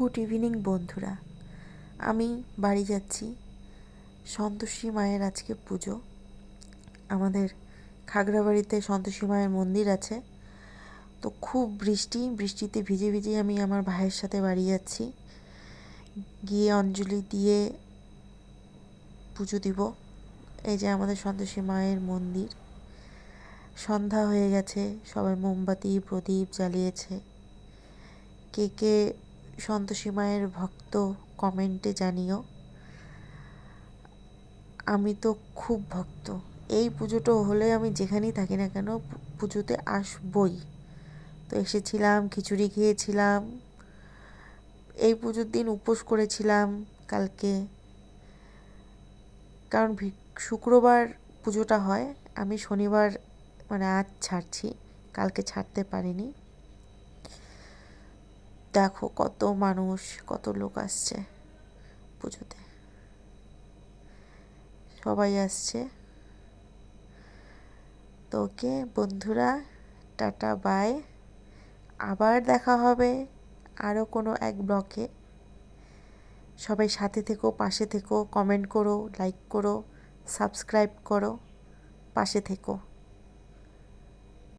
Good evening, বন্ধুরা। আমি বাড়ি যাচ্ছি সন্তোষী মায়ের আজকে পুজো। আমাদের খাগড়াবাড়িতে সন্তোষী মায়ের মন্দির আছে। তো খুব বৃষ্টি, বৃষ্টিতে ভিজে ভিজে আমি আমার ভাইয়ের সাথে বাড়ি যাচ্ছি। গিয়ে অঞ্জলি দিয়ে পুজো দিব। এই যে আমাদের সন্তোষী মায়ের মন্দির। সন্ধ্যা হয়ে গেছে, সবাই মোমবাতি, প্রদীপ জ্বালিয়েছে। কে কে সন্তোষী মায়ের ভক্ত কমেন্টে জানিও, আমি তো খুব ভক্ত। এই পুজোটা হলে আমি যেখানেই থাকি না কেন পুজোতে আসবই। তো এসেছিলাম, খিচুড়ি খেয়েছিলাম, এই পুজোর দিন উপোস করেছিলাম কালকে। কারণ শুক্রবার পুজোটা হয়, আমি শনিবার মানে আজ ছাড়ছি, কালকে ছাড়তে পারিনি। দেখো কত মানুষ, কত লোক আসছে পুজোতে। সবাই আসছে। তো ওকে, বন্ধুরা, টাটা, বাই। আবার দেখা হবে আরও কোনো এক ব্লকে। সবাই সাথে থেকো, পাশে থেকো কমেন্ট করো লাইক করো সাবস্ক্রাইব করো, পাশে থেকো।